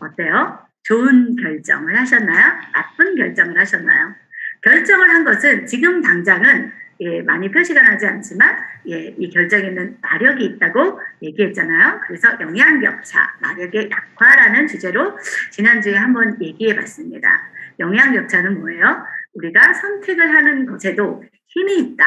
어때요? 좋은 결정을 하셨나요? 나쁜 결정을 하셨나요? 결정을 한 것은 지금 당장은 예, 많이 표시가 나지 않지만 예, 이 결정에는 마력이 있다고 얘기했잖아요. 그래서 영향격차, 마력의 약화라는 주제로 지난주에 한번 얘기해 봤습니다. 영향격차는 뭐예요? 우리가 선택을 하는 것에도 힘이 있다.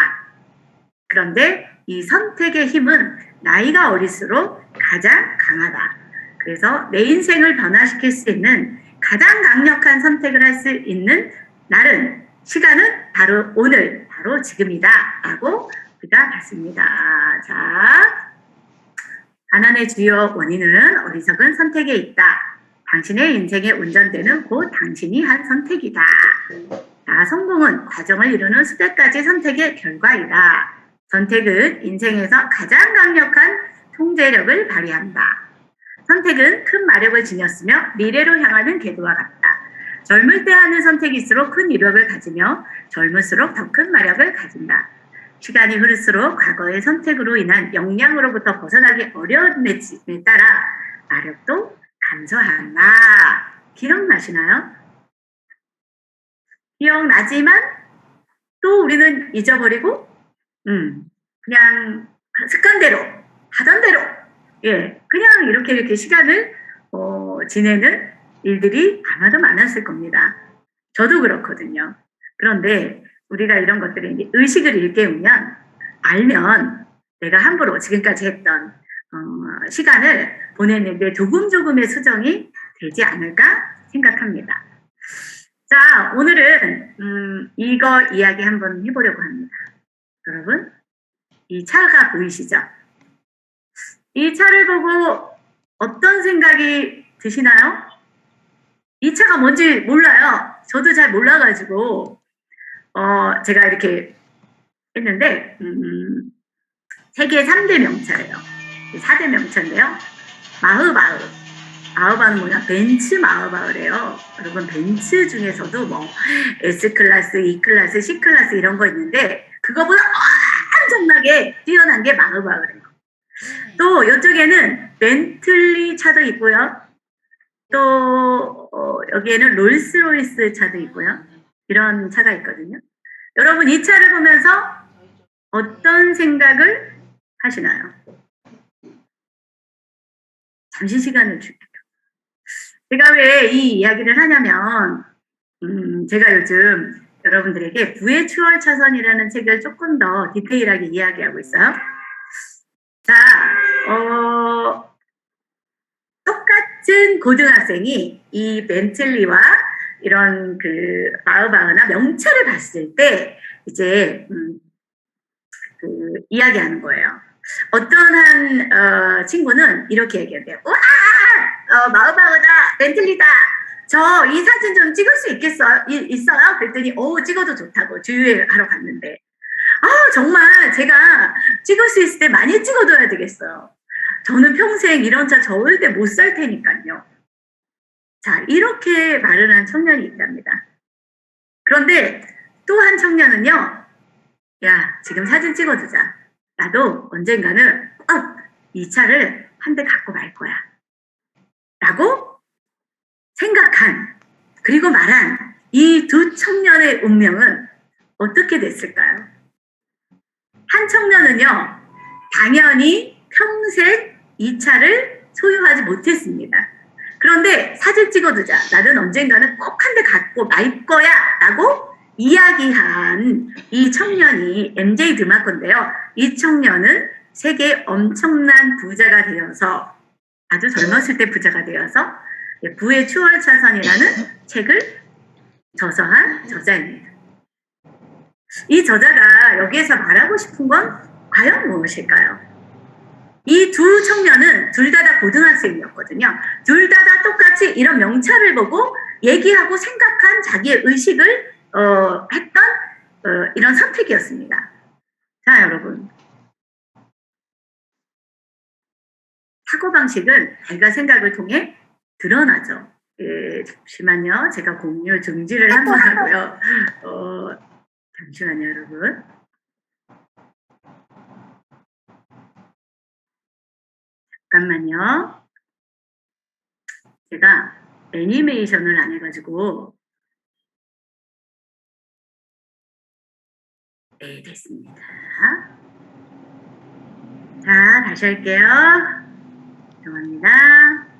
그런데 이 선택의 힘은 나이가 어릴수록 가장 강하다. 그래서 내 인생을 변화시킬 수 있는 가장 강력한 선택을 할 수 있는 날은 시간은 바로 오늘, 바로 지금이다. 라고 우리가 봤습니다. 자, 가난의 주요 원인은 어리석은 선택에 있다. 당신의 인생의 운전대는 곧 당신이 한 선택이다. 자, 성공은 과정을 이루는 수백 가지 선택의 결과이다. 선택은 인생에서 가장 강력한 통제력을 발휘한다. 선택은 큰 마력을 지녔으며 미래로 향하는 궤도와 같다. 젊을 때 하는 선택일수록 큰 이력을 가지며 젊을수록 더 큰 마력을 가진다. 시간이 흐를수록 과거의 선택으로 인한 영향으로부터 벗어나기 어려움에 따라 마력도 감소한다. 기억나시나요? 기억나지만 또 우리는 잊어버리고, 음, 그냥 습관대로, 하던 대로, 예, 그냥 이렇게 이렇게 시간을 어, 지내는 일들이 아마도 많았을 겁니다. 저도 그렇거든요. 그런데 우리가 이런 것들을 의식을 일깨우면 알면 내가 함부로 지금까지 했던 어, 시간을 보냈는데 조금 조금의 수정이 되지 않을까 생각합니다. 자, 오늘은 음, 이거 이야기 한번 해보려고 합니다. 여러분, 이 차가 보이시죠? 이 차를 보고 어떤 생각이 드시나요? 이 차가 뭔지 몰라요. 저도 잘 몰라가지고 어, 제가 이렇게 했는데 음, 세계 3대 명차예요. 4대 명차인데요. 마흐바흐. 마흐바흐는 뭐냐? 벤츠 마흐바흐래요. 여러분 벤츠 중에서도 뭐 S클래스, E클래스, C클래스 이런 거 있는데 그거보다 엄청나게 뛰어난 게 마흐바흐래요. 또 이쪽에는 벤틀리 차도 있고요. 또 어, 여기에는 롤스로이스 차도 있고요. 이런 차가 있거든요. 여러분 이 차를 보면서 어떤 생각을 하시나요? 잠시 시간을 줄게요. 제가 왜 이 이야기를 하냐면 음, 제가 요즘 여러분들에게 부의 추월 차선이라는 책을 조금 더 디테일하게 이야기하고 있어요. 자, 어, 똑같은 고등학생이 이 벤틀리와 이런 그 마으바흐나 명찰을 봤을 때 이제 음, 그 이야기하는 거예요. 어떤 한 어, 친구는 이렇게 얘기해요. 와, 어, 마으바흐다, 벤틀리다. 저 이 사진 좀 찍을 수 있겠어요? 이, 있어요? 그랬더니 오 찍어도 좋다고 주유하러 갔는데 아 정말 제가 찍을 수 있을 때 많이 찍어둬야 되겠어요. 저는 평생 이런 차 절대 못 살 테니까요. 자, 이렇게 말을 한 청년이 있답니다. 그런데 또 한 청년은요, 야, 지금 사진 찍어두자. 나도 언젠가는 꼭이 차를 한 대 갖고 말 거야. 라고 생각한, 그리고 말한 이 두 청년의 운명은 어떻게 됐을까요? 한 청년은요, 당연히 평생 이 차를 소유하지 못했습니다. 그런데 사진 찍어두자. 나는 언젠가는 꼭 한 대 갖고 말 거야. 라고 이야기한 이 청년이 MJ 드마건데요. 이 청년은 세계 엄청난 부자가 되어서 아주 젊었을 때 부자가 되어서 부의 추월 차선이라는 책을 저서한 저자입니다. 이 저자가 여기에서 말하고 싶은 건 과연 무엇일까요? 이 두 청년은 둘 다 다 고등학생이었거든요. 둘 다 다 똑같이 이런 명찰을 보고 얘기하고 생각한 자기의 의식을 어, 했던 어, 이런 선택이었습니다. 자, 여러분. 사고방식은 자기가 생각을 통해 드러나죠. 예, 잠시만요. 제가 공유 중지를 한번 하고요. 어, 잠시만요, 여러분. 잠깐만요. 제가 애니메이션을 안 해가지고 네 됐습니다. 자 다시 할게요. 죄송합니다.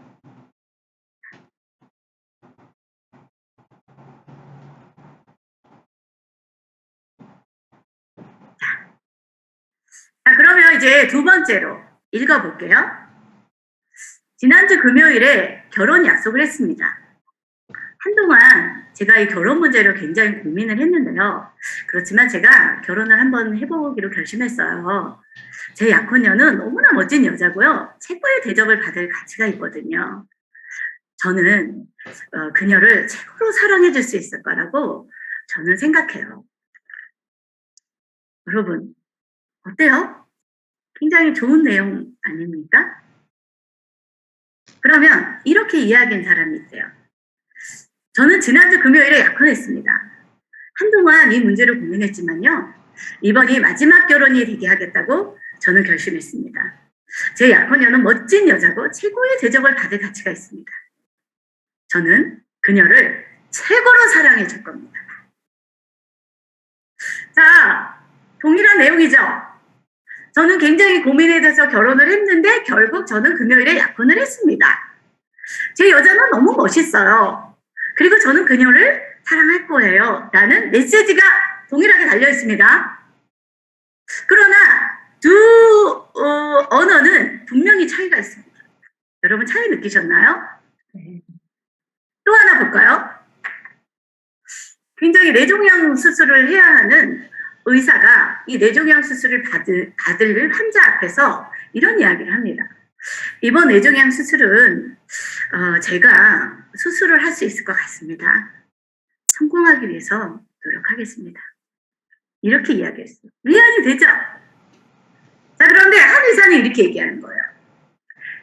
자, 그러면 이제 두 번째로 읽어볼게요. 지난주 금요일에 결혼 약속을 했습니다. 한동안 제가 이 결혼 문제로 굉장히 고민을 했는데요. 그렇지만 제가 결혼을 한번 해보기로 결심했어요. 제 약혼녀는 너무나 멋진 여자고요. 최고의 대접을 받을 가치가 있거든요. 저는 어, 그녀를 최고로 사랑해 줄 수 있을 거라고 저는 생각해요. 여러분, 어때요? 굉장히 좋은 내용 아닙니까? 그러면 이렇게 이야기한 사람이 있어요. 저는 지난주 금요일에 약혼했습니다. 한동안 이 문제를 고민했지만요. 이번이 마지막 결혼이 되게 하겠다고 저는 결심했습니다. 제 약혼녀는 멋진 여자고 최고의 대접을 받을 가치가 있습니다. 저는 그녀를 최고로 사랑해 줄 겁니다. 자, 동일한 내용이죠? 저는 굉장히 고민에 대해서 결혼을 했는데 결국 저는 금요일에 약혼을 했습니다. 제 여자는 너무 멋있어요. 그리고 저는 그녀를 사랑할 거예요. 라는 메시지가 동일하게 달려 있습니다. 그러나 두 어, 언어는 분명히 차이가 있습니다. 여러분 차이 느끼셨나요? 또 하나 볼까요? 굉장히 뇌종양 수술을 해야 하는 의사가 이 뇌종양 수술을 받을, 받을 환자 앞에서 이런 이야기를 합니다. 이번 뇌종양 수술은 어, 제가 수술을 할 수 있을 것 같습니다. 성공하기 위해서 노력하겠습니다. 이렇게 이야기했어요. 위안이 되죠? 자, 그런데 한 의사는 이렇게 얘기하는 거예요.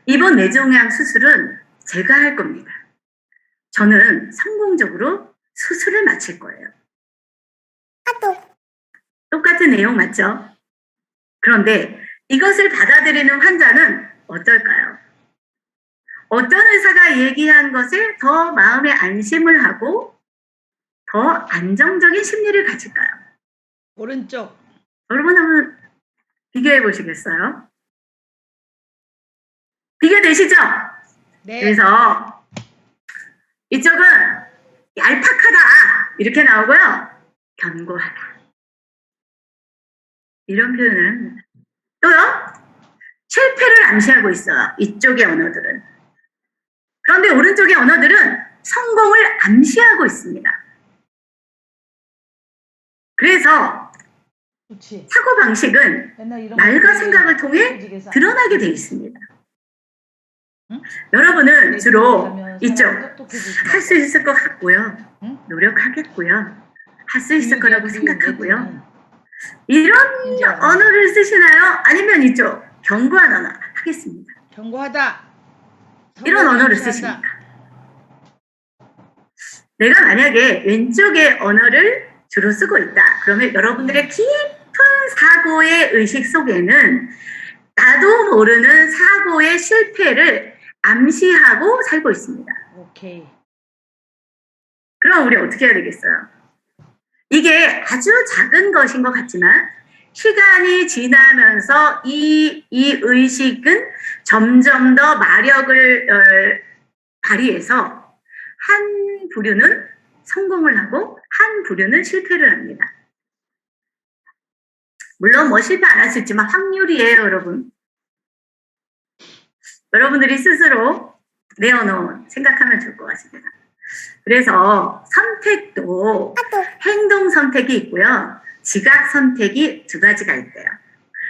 이번 뇌종양 수술은 제가 할 겁니다. 저는 성공적으로 수술을 마칠 거예요. 똑같은 내용 맞죠? 그런데 이것을 받아들이는 환자는 어떨까요? 어떤 의사가 얘기한 것에 더 마음에 안심을 하고 더 안정적인 심리를 가질까요? 오른쪽. 여러분 한번 비교해 보시겠어요? 비교되시죠? 네. 그래서 이쪽은 얄팍하다 이렇게 나오고요. 견고하다 이런 합니다. 또요 실패를 암시하고 있어요. 이쪽의 언어들은 그런데 오른쪽의 언어들은 성공을 암시하고 있습니다. 그래서. 사고 방식은 거 생각을 통해 드러나게 되어 있습니다. 응? 여러분은 내 주로 이쪽 할 수 있을 것 같고요. 응? 노력하겠고요. 할 수 있을 거라고 생각하고요. 이런 이제 언어를 쓰시나요? 아니면 이쪽 견고한 언어 하겠습니다. 견고하다. 이런 언어를. 쓰십니까? 내가 만약에 왼쪽의 언어를 주로 쓰고 있다. 그러면 여러분들의 깊은 사고의 의식 속에는 나도 모르는 사고의 실패를 암시하고 살고 있습니다. 오케이. 그럼 우리 어떻게 해야 되겠어요? 이게 아주 작은 것인 것 같지만 시간이 지나면서 이, 이 의식은 점점 더 마력을 어, 발휘해서 한 부류는 성공을 하고 한 부류는 실패를 합니다. 물론 뭐 실패 안 할 수 있지만 확률이에요, 여러분. 여러분들이 스스로 내 언어 생각하면 좋을 것 같습니다. 그래서 선택도 행동 선택이 있고요. 지각 선택이 두 가지가 있대요.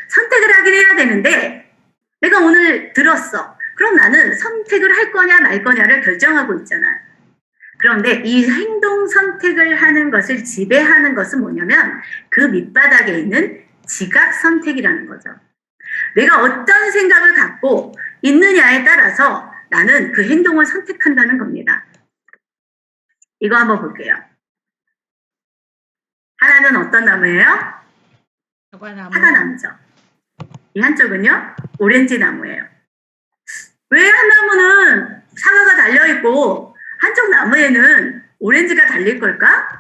선택을 하긴 해야 되는데 내가 오늘 들었어. 그럼 나는 선택을 할 거냐 말 거냐를 결정하고 있잖아. 그런데 이 행동 선택을 하는 것을 지배하는 것은 뭐냐면 그 밑바닥에 있는 지각 선택이라는 거죠. 내가 어떤 생각을 갖고 있느냐에 따라서 나는 그 행동을 선택한다는 겁니다. 이거 한번 볼게요. 하나는 어떤 나무예요? 사과나무. 사과나무죠. 이 한쪽은요, 오렌지 나무예요. 왜 한 나무는 사과가 달려있고 한쪽 나무에는 오렌지가 달릴 걸까?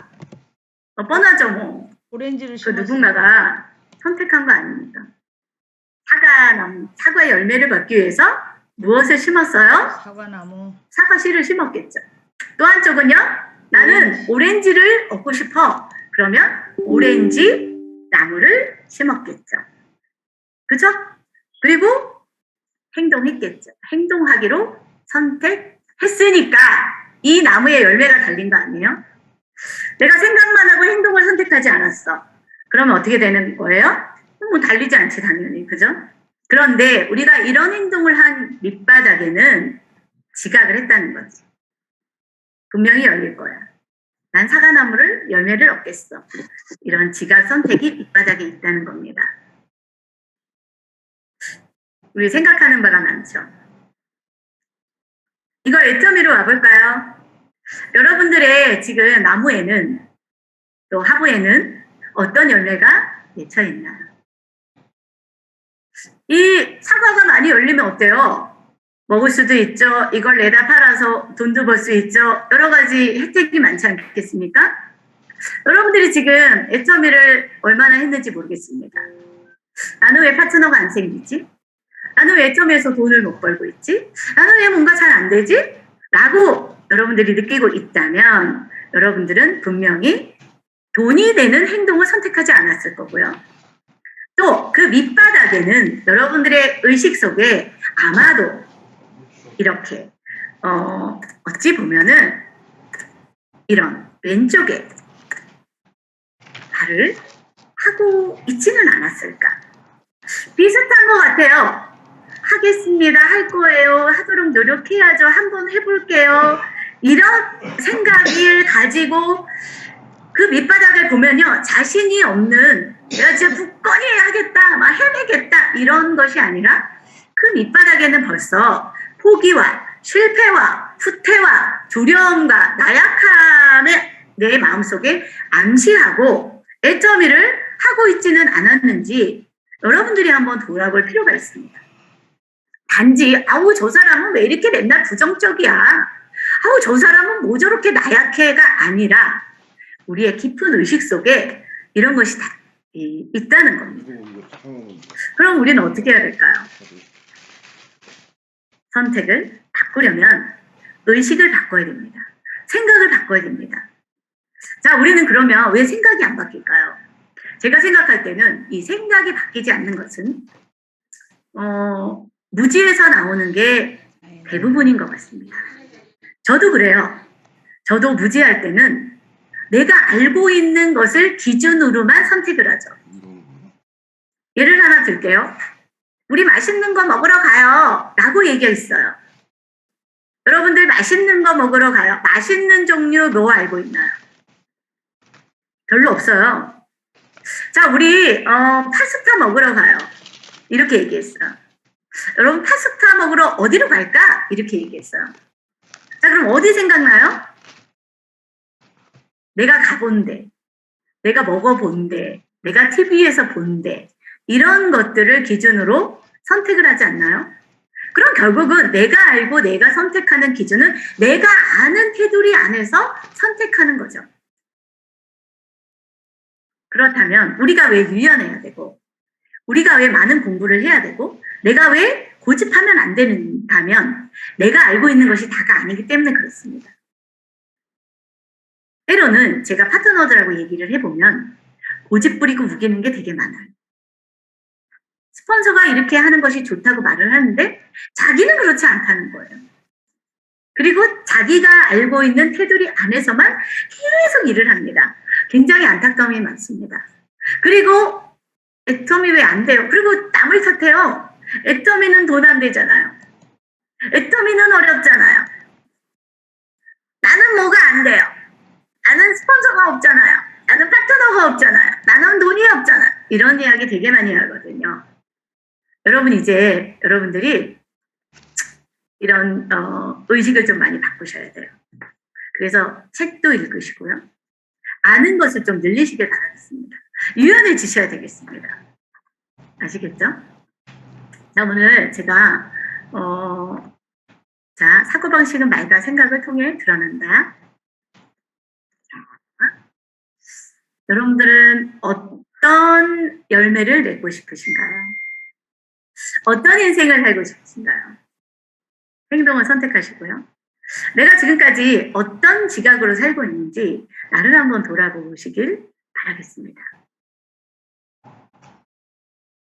어, 뻔하죠, 뭐. 오렌지를 그. 누군가가 선택한 거 아닙니까? 사과나무, 사과 열매를 받기 위해서 무엇을 심었어요? 사과나무. 사과 씨를 심었겠죠. 또 한쪽은요, 나는 오렌지를 얻고 싶어. 그러면 오렌지 나무를 심었겠죠. 그죠? 그리고 행동했겠죠. 행동하기로 선택했으니까 이 나무에 열매가 달린 거 아니에요? 내가 생각만 하고 행동을 선택하지 않았어. 그러면 어떻게 되는 거예요? 뭐 달리지 않지, 당연히. 그죠? 그런데 우리가 이런 행동을 한 밑바닥에는 지각을 했다는 거지. 분명히 열릴 거야. 난 사과나무를 열매를 얻겠어. 이런 지각 선택이 밑바닥에 있다는 겁니다. 우리 생각하는 바가 많죠. 이걸 애터미로 와볼까요? 여러분들의 지금 나무에는 또 하부에는 어떤 열매가 맺혀 있나요? 이 사과가 많이 열리면 어때요? 먹을 수도 있죠. 이걸 내다 팔아서 돈도 벌 수 있죠. 여러 가지 혜택이 많지 않겠습니까? 여러분들이 지금 애터미를 얼마나 했는지 모르겠습니다. 나는 왜 파트너가 안 생기지? 나는 왜 애터미에서 돈을 못 벌고 있지? 나는 왜 뭔가 잘 안 되지? 라고 여러분들이 느끼고 있다면 여러분들은 분명히 돈이 되는 행동을 선택하지 않았을 거고요. 또 그 밑바닥에는 여러분들의 의식 속에 아마도 이렇게 어, 어찌 보면은 이런 왼쪽에 말을 하고 있지는 않았을까. 비슷한 것 같아요. 하겠습니다. 할 거예요. 하도록 노력해야죠. 한번 해볼게요. 이런 생각을 가지고 그 밑바닥을 보면요. 자신이 없는 내가 진짜 굳건히 하겠다. 막 해내겠다. 이런 것이 아니라 그 밑바닥에는 벌써 포기와 실패와 후퇴와 두려움과 나약함을 내 마음속에 암시하고 애터미를 하고 있지는 않았는지 여러분들이 한번 돌아볼 필요가 있습니다. 단지 아우 저 사람은 왜 이렇게 맨날 부정적이야? 아우 저 사람은 뭐 저렇게 나약해가 아니라 우리의 깊은 의식 속에 이런 것이 다 이- 있다는 겁니다. 그럼 우리는 어떻게 해야 될까요? 선택을 바꾸려면 의식을 바꿔야 됩니다. 생각을 바꿔야 됩니다. 자, 우리는 그러면 왜 생각이 안 바뀔까요? 제가 생각할 때는 이 생각이 바뀌지 않는 것은 어, 무지에서 나오는 게 대부분인 것 같습니다. 저도 그래요. 저도 무지할 때는 내가 알고 있는 것을 기준으로만 선택을 하죠. 예를 하나 들게요. 우리 맛있는 거 먹으러 가요. 라고 얘기했어요. 여러분들 맛있는 거 먹으러 가요. 맛있는 종류 뭐 알고 있나요? 별로 없어요. 자, 우리 어, 파스타 먹으러 가요. 이렇게 얘기했어요. 여러분 파스타 먹으러 어디로 갈까? 이렇게 얘기했어요. 자, 그럼 어디 생각나요? 내가 가본데, 내가 먹어본데, 내가 TV에서 본데, 이런 것들을 기준으로 선택을 하지 않나요? 그럼 결국은 내가 알고 내가 선택하는 기준은 내가 아는 테두리 안에서 선택하는 거죠. 그렇다면 우리가 왜 유연해야 되고, 우리가 왜 많은 공부를 해야 되고, 내가 왜 고집하면 안 된다면 내가 알고 있는 것이 다가 아니기 때문에 그렇습니다. 때로는 제가 파트너들하고 얘기를 해보면 고집 부리고 우기는 게 되게 많아요. 스폰서가 이렇게 하는 것이 좋다고 말을 하는데 자기는 그렇지 않다는 거예요. 그리고 자기가 알고 있는 테두리 안에서만 계속 일을 합니다. 굉장히 안타까움이 많습니다. 그리고 애터미 왜 안 돼요? 그리고 남을 탓해요. 애터미는 돈 안 되잖아요. 애터미는 어렵잖아요. 나는 뭐가 안 돼요. 나는 스폰서가 없잖아요. 나는 파트너가 없잖아요. 나는 돈이 없잖아요. 이런 이야기 되게 많이 하거든요. 여러분 이제 여러분들이 이런 어, 의식을 좀 많이 바꾸셔야 돼요. 그래서 책도 읽으시고요. 아는 것을 좀 늘리시길 바라겠습니다. 유연해지셔야 되겠습니다. 아시겠죠? 자, 오늘 제가 어, 자, 사고방식은 말과 생각을 통해 드러난다. 자, 여러분들은 어떤 열매를 맺고 싶으신가요? 어떤 인생을 살고 싶으신가요? 행동을 선택하시고요. 내가 지금까지 어떤 지각으로 살고 있는지 나를 한번 돌아보시길 바라겠습니다.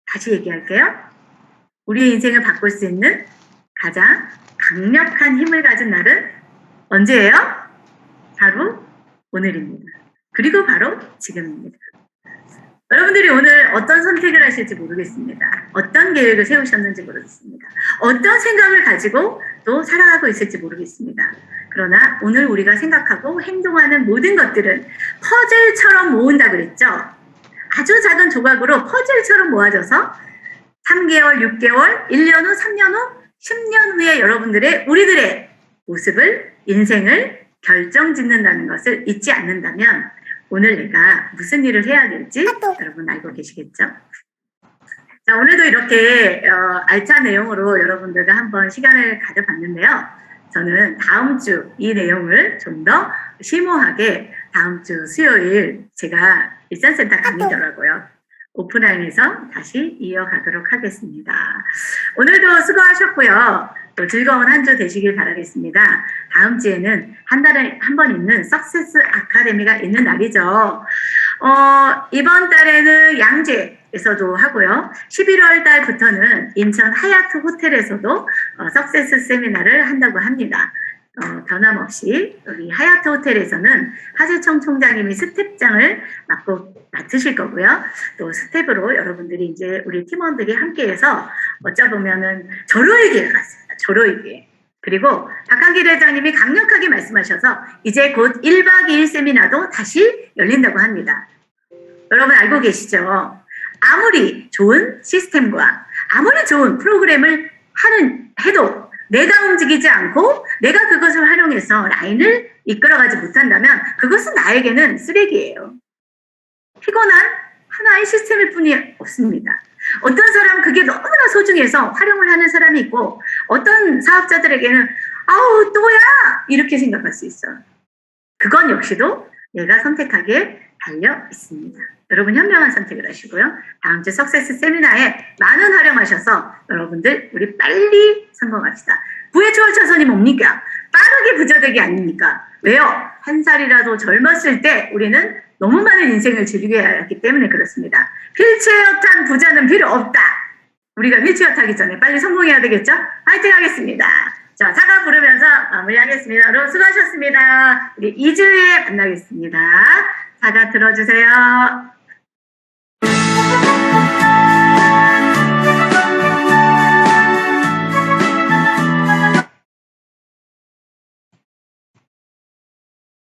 다시 얘기할게요. 우리의 인생을 바꿀 수 있는 가장 강력한 힘을 가진 날은 언제예요? 바로 오늘입니다. 그리고 바로 지금입니다. 여러분들이 오늘 어떤 선택을 하실지 모르겠습니다. 어떤 계획을 세우셨는지 모르겠습니다. 어떤 생각을 가지고 또 살아가고 있을지 모르겠습니다. 그러나 오늘 우리가 생각하고 행동하는 모든 것들은 퍼즐처럼 모은다 그랬죠? 아주 작은 조각으로 퍼즐처럼 모아져서 3개월, 6개월, 1년 후, 3년 후, 10년 후에 여러분들의 우리들의 모습을, 인생을 결정 짓는다는 것을 잊지 않는다면 오늘 내가 무슨 일을 해야 될지 여러분 알고 계시겠죠? 자, 오늘도 이렇게 어, 알찬 내용으로 여러분들과 한번 시간을 가져봤는데요. 저는 다음 주 이 내용을 좀 더 심오하게 다음 주 수요일 제가 일산센터 강의더라고요. 오프라인에서 다시 이어가도록 하겠습니다. 오늘도 수고하셨고요. 또 즐거운 한 주 되시길 바라겠습니다. 다음 주에는 한 달에 한 번 있는 석세스 아카데미가 있는 날이죠. 어, 이번 달에는 양재 에서도 하고요. 11월 달부터는 인천 하얏트 호텔에서도 어, 석세스 세미나를 한다고 합니다. 어, 변함없이 우리 하얏트 호텔에서는 하재청 총장님이 스텝장을 맡고 맡으실 거고요. 또 스텝으로 여러분들이 이제 우리 팀원들이 함께해서 어쩌 보면은 절호의 기회 같습니다. 절호의 기회. 그리고 박한길 회장님이 강력하게 말씀하셔서 이제 곧 1박 2일 세미나도 다시 열린다고 합니다. 여러분 알고 계시죠? 아무리 좋은 시스템과 아무리 좋은 프로그램을 하는 해도 내가 움직이지 않고 내가 그것을 활용해서 라인을 이끌어가지 못한다면 그것은 나에게는 쓰레기예요. 피곤한 하나의 시스템일 뿐이 없습니다. 어떤 사람은 그게 너무나 소중해서 활용을 하는 사람이 있고 어떤 사업자들에게는 아우 또야 이렇게 생각할 수 있어요. 그건 역시도 내가 선택하기에 달려 있습니다. 여러분 현명한 선택을 하시고요. 다음 주 석세스 세미나에 많은 활용하셔서 여러분들 우리 빨리 성공합시다. 부의 초월 차선이 뭡니까? 빠르게 부자 되기 아닙니까? 왜요? 한 살이라도 젊었을 때 우리는 너무 많은 인생을 즐기게 했기 때문에 그렇습니다. 휠체어 탄 부자는 필요 없다. 우리가 휠체어 타기 전에 빨리 성공해야 되겠죠? 파이팅 하겠습니다. 자, 사과 부르면서 마무리하겠습니다. 여러분 수고하셨습니다. 우리 2주에 만나겠습니다. 사과 들어주세요.